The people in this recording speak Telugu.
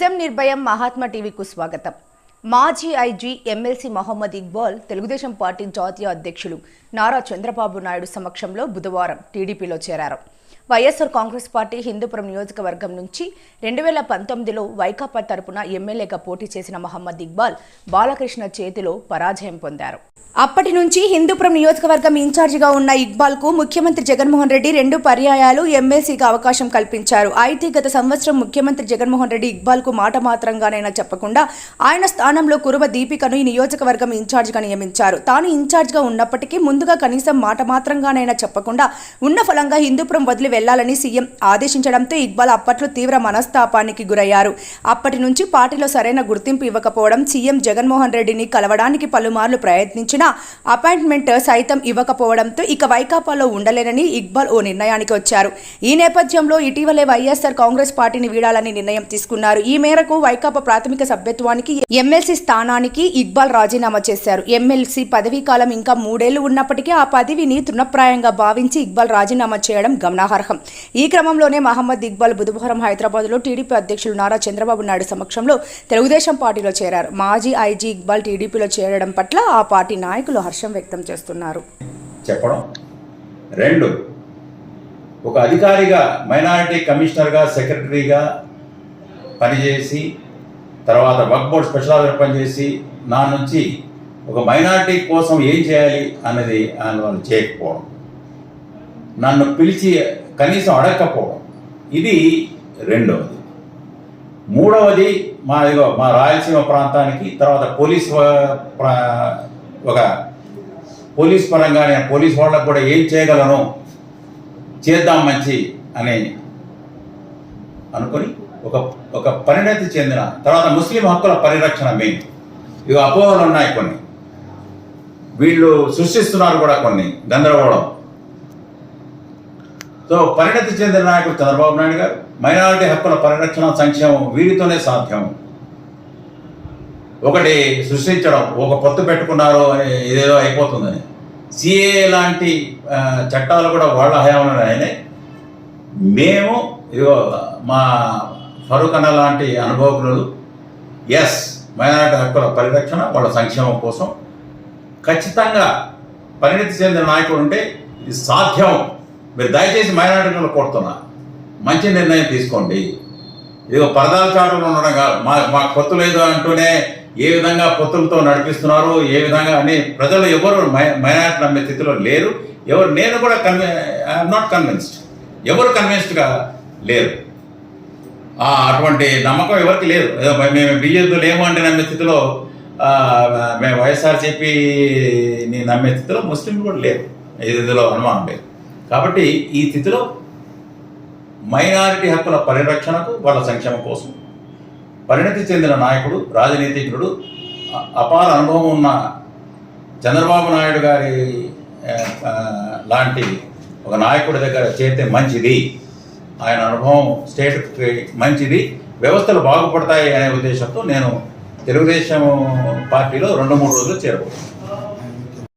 నిజం నిర్భయం మహాత్మా టీవీకు స్వాగతం. మాజీ IG MLC Mohammed Iqbal Telugu Desam party జాతీయ అధ్యక్షులు నారా చంద్రబాబు నాయుడు సమక్షంలో బుధవారం టీడీపీలో చేరారు. వైఎస్ఆర్ కాంగ్రెస్ పార్టీ హిందూపురం నియోజకవర్గం నుంచి రెండు వేల పంతొమ్మిదిలో వైకాపా తరపున ఎమ్మెల్యేగా పోటీ చేసిన మహమ్మద్ ఇక్బాల్ బాలకృష్ణ చేతిలో పరాజయం పొందారు. అప్పటి నుంచి హిందూపురం నియోజకవర్గం ఇన్ఛార్జిగా ఉన్న ఇక్బాల్కు ముఖ్యమంత్రి జగన్మోహన్ రెడ్డి రెండు పర్యాయాలు ఎమ్మెల్సీగా అవకాశం కల్పించారు. అయితే గత సంవత్సరం ముఖ్యమంత్రి జగన్మోహన్ రెడ్డి ఇక్బాల్కు మాట మాత్రంగానైనా చెప్పకుండా ఆయన స్థానంలో కురువ దీపికను ఈ నియోజకవర్గం ఇన్ఛార్జిగా నియమించారు. తాను ఇన్ఛార్జిగా ఉన్నప్పటికీ ముందుగా కనీసం మాట మాత్రంగానైనా చెప్పకుండా ఉన్న ఫలంగా హిందూపురం వదిలి వెళ్ళాలని సీఎం ఆదేశించడంతో ఇక్బాల్ అప్పట్లో తీవ్ర మనస్తాపానికి గురయ్యారు. అప్పటి నుంచి పార్టీలో సరైన గుర్తింపు ఇవ్వకపోవడం సీఎం జగన్మోహన్ రెడ్డిని కలవడానికి పలుమార్లు ప్రయత్నించినా అపాయింట్మెంట్ సైతం ఇవ్వకపోవడంతో ఇక వైకాపాలో ఉండలేనని ఇక్బాల్ ఓ నిర్ణయానికి వచ్చారు. ఈ నేపథ్యంలో ఇటీవలే వైఎస్ఆర్ కాంగ్రెస్ పార్టీని వీడాలని నిర్ణయం తీసుకున్నారు. ఈ మేరకు వైకాపా ప్రాథమిక సభ్యత్వానికి ఎమ్మెల్సీ స్థానానికి ఇక్బాల్ రాజీనామా చేశారు. ఎమ్మెల్సీ పదవీ కాలం ఇంకా మూడేళ్ళు ఉన్నప్పటికీ ఆ పదవిని తృణప్రాయంగా భావించి ఇక్బాల్ రాజీనామా చేయడం గమనార్హం. ఈ క్రమంలోనే మహమ్మద్ ఇక్బాల్ బుధవారం హైదరాబాద్లో టీడీపీ అధ్యక్షులు నారా చంద్రబాబు నాయుడు సమక్షంలో తెలుగుదేశం పార్టీలో చేరారు. మాజీ ఐజీ ఇక్బాల్ టీడీపీలో చేరడం పట్ల ఆ పార్టీ నాయకులు హర్షం వ్యక్తం చేస్తున్నారు. చెప్పడం. రెండు ఒక అధికారిగా మైనారిటీ కమిషనర్గా సెక్రటరీగా పనిచేసి తర్వాత వర్క్ బోర్డ్ స్పెషల్ ఆఫీసర్ పనిచేసి నా నుంచి ఒక మైనారిటీ కోసం ఏం చేయాలి అన్నది ఆయన వాళ్ళు చేయకపోవడం. నన్ను పిలిచి కనీసం అడగకపోవడం. ఇది రెండవది. మూడవది మా ఇదిగో మా రాయలసీమ ప్రాంతానికి తర్వాత పోలీస్ ఒక పోలీస్ పరంగా నేను పోలీస్ వాళ్ళకు కూడా ఏం చేయగలను? చేద్దాం మంచి అని అనుకొని ఒక ఒక పరిణతి చెందిన తర్వాత ముస్లిం హక్కుల పరిరక్షణ మెయిన్. ఇవి అపోహలు ఉన్నాయి కొన్ని. వీళ్ళు సృష్టిస్తున్నారు కూడా కొన్ని గందరగోళం. సో పరిణతి చెందిన నాయకుడు చంద్రబాబు నాయుడు గారు మైనారిటీ హక్కుల పరిరక్షణ సంక్షేమం వీరితోనే సాధ్యం. ఒకటి సృష్టించడం ఒక పొత్తు పెట్టుకున్నారు అని ఇదేదో అయిపోతుందని. సిఏ లాంటి చట్టాలు కూడా వాళ్ళ హయాంలో అయినాయి. మేము ఇదిగో మా ఫరూక్ అన్న లాంటి అనుభవకులు ఎస్ మైనారిటీ హక్కుల పరిరక్షణ వాళ్ళ సంక్షేమం కోసం ఖచ్చితంగా పరిణతి చెందిన నాయకుడు ఉంటే ఇది సాధ్యం. మీరు దయచేసి మైనారిటీలను కోరుతున్నా. మంచి నిర్ణయం తీసుకోండి. ఇదిగో పరదాల చాటులు ఉండడం కాదు. మా మాకు పొత్తు లేదు అంటూనే ఏ విధంగా పొత్తులతో నడిపిస్తున్నారు ఏ విధంగా అని ప్రజలు ఎవరు మైనారిటీ నమ్మే స్థితిలో లేరు. ఎవరు నేను కూడా కన్వీ ఐఎమ్ నాట్ కన్విన్స్డ్ ఎవరు కన్విన్స్డ్గా లేరు. అటువంటి నమ్మకం ఎవరికి లేదు. మేము బీజేపీ లేము అంటే నమ్మే స్థితిలో ఆ, మేము వైఎస్ఆర్సీపీని నమ్మే స్థితిలో ముస్లింలు కూడా లేరు. ఇందులో అనుమానం లేదు. కాబట్టి ఈ స్థితిలో మైనారిటీ హక్కుల పరిరక్షణకు వాళ్ళ సంక్షేమం కోసం పరిణతి చెందిన నాయకుడు రాజనీతిజ్ఞుడు అపార అనుభవం ఉన్న చంద్రబాబు నాయుడు గారి లాంటి ఒక నాయకుడి దగ్గర చేస్తే మంచిది. ఆయన అనుభవం స్టేట్కి మంచిది. వ్యవస్థలు బాగుపడతాయి అనే ఉద్దేశంతో నేను తెలుగుదేశం పార్టీలో రెండు మూడు రోజులు చేరబోతున్నాను.